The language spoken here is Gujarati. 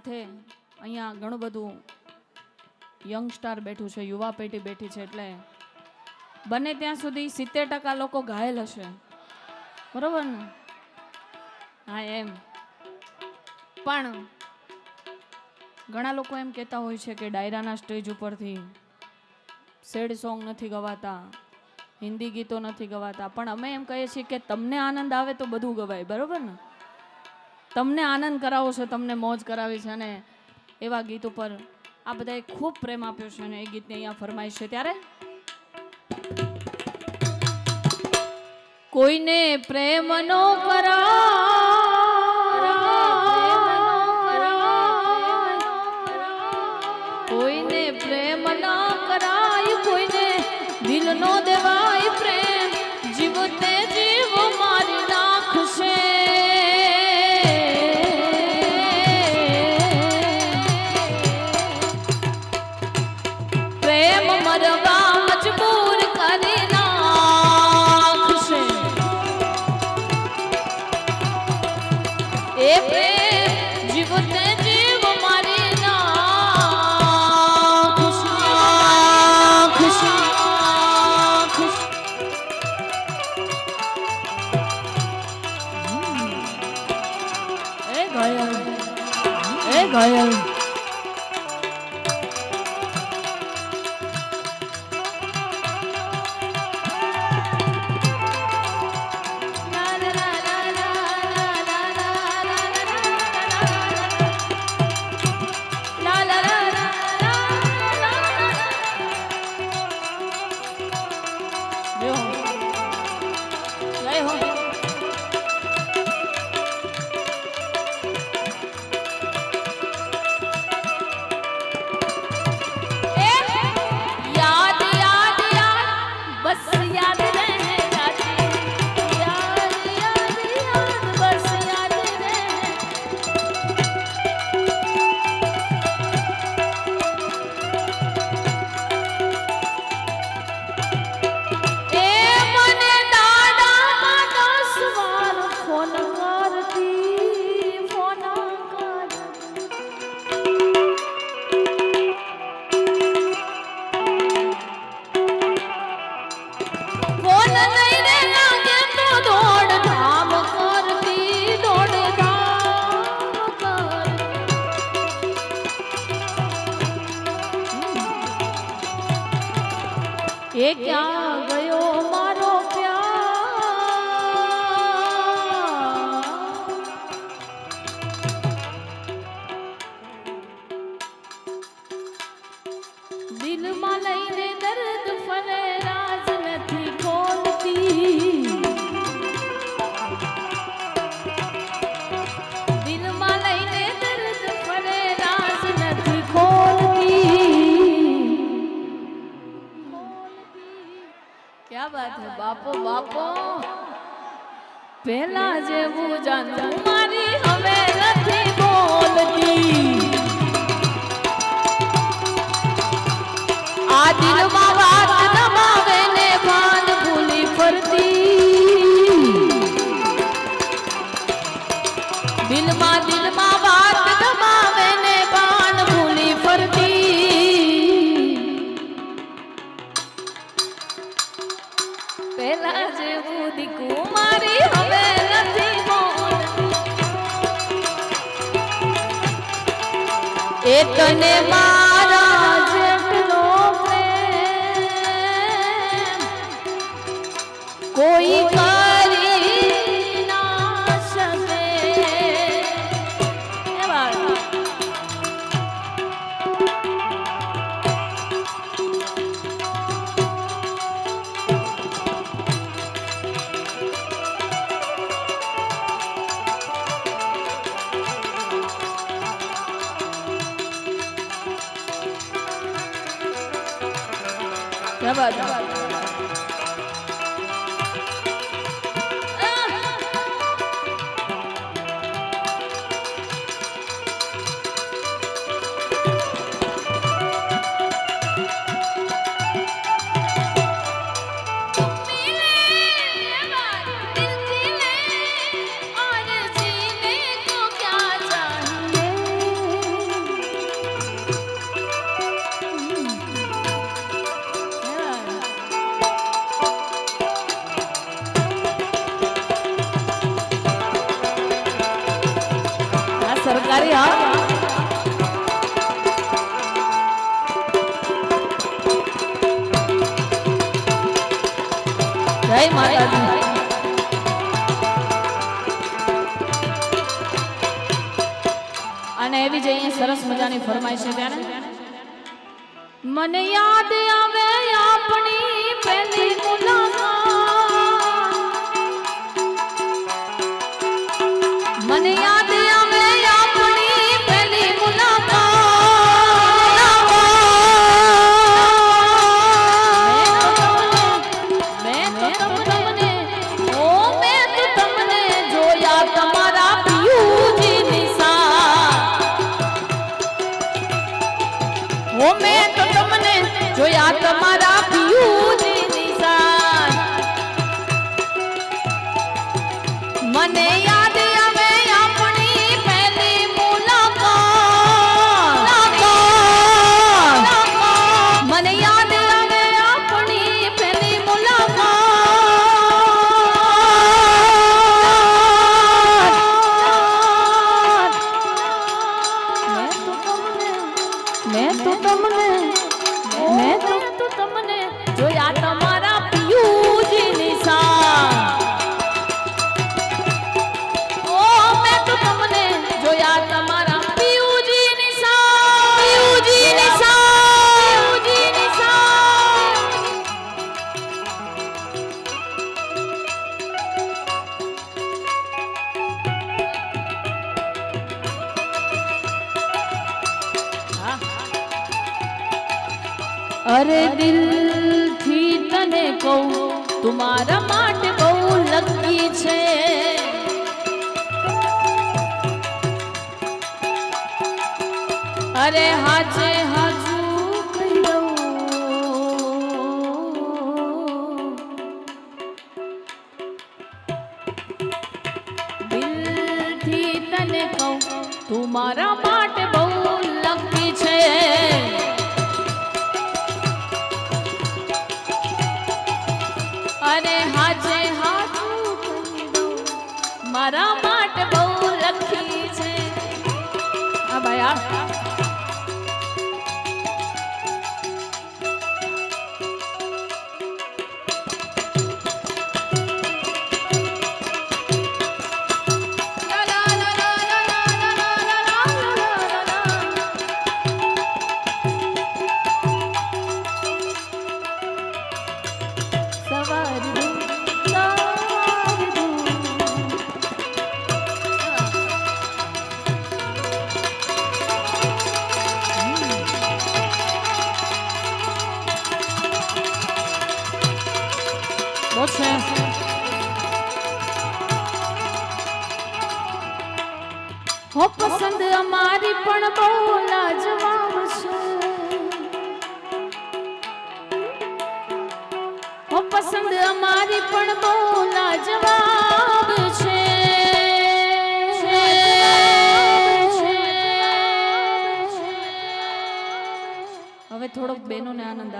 સાથે અહીંયા ઘણું બધું યંગસ્ટાર બેઠું છે, યુવા પેઢી બેઠી છે એટલે બને ત્યાં સુધી સિત્તેર ટકા લોકો ઘાયલ હશે. બરોબર ને? હા, એમ. પણ ઘણા લોકો એમ કહેતા હોય છે કે ડાયરાના સ્ટેજ ઉપરથી સેડ સોંગ નથી ગવાતા, હિન્દી ગીતો નથી ગવાતા, પણ અમે એમ કહીએ છીએ કે તમને આનંદ આવે તો બધું ગવાય, બરોબર ને? તમને આનંદ કરાવો છો, તમને મોજ કરાવી છે અને એવા ગીત ઉપર આ બધાએ ખૂબ પ્રેમ આપ્યો છે અને એ ગીતને અહીંયા ફરમાય છે. ત્યારે કોઈને પ્રેમ નો કોઈને યાદ એ હે બાપો બાપો. પહેલા જેવું જાન મારી હવે નથી બોલતી. તને મારા क्या કલાકારી હા. અને એવી જ અહીંયા સરસ મજાની ફરમાય છે ત્યારે મને યાદ આવે આપણી પહેલી મુલાકાત. મને યાદ ઓ મેં તો તમને જોયા તમારા પિયુજીની નિશાન. મને અરે દિલથી તને કહું તુમારા માટે બહુ લકી છે. અરે હાચે હાચું કહી દઉં તને કહું, તું મારા માટે બહુ લકી છે. દઉં છે હો પસંદ અમારી પણ બહુ લાજવાબ છે. હો પસંદ અમારી પણ બહુ લાજવાબ છે. હવે થોડોક બહેનોને આનંદ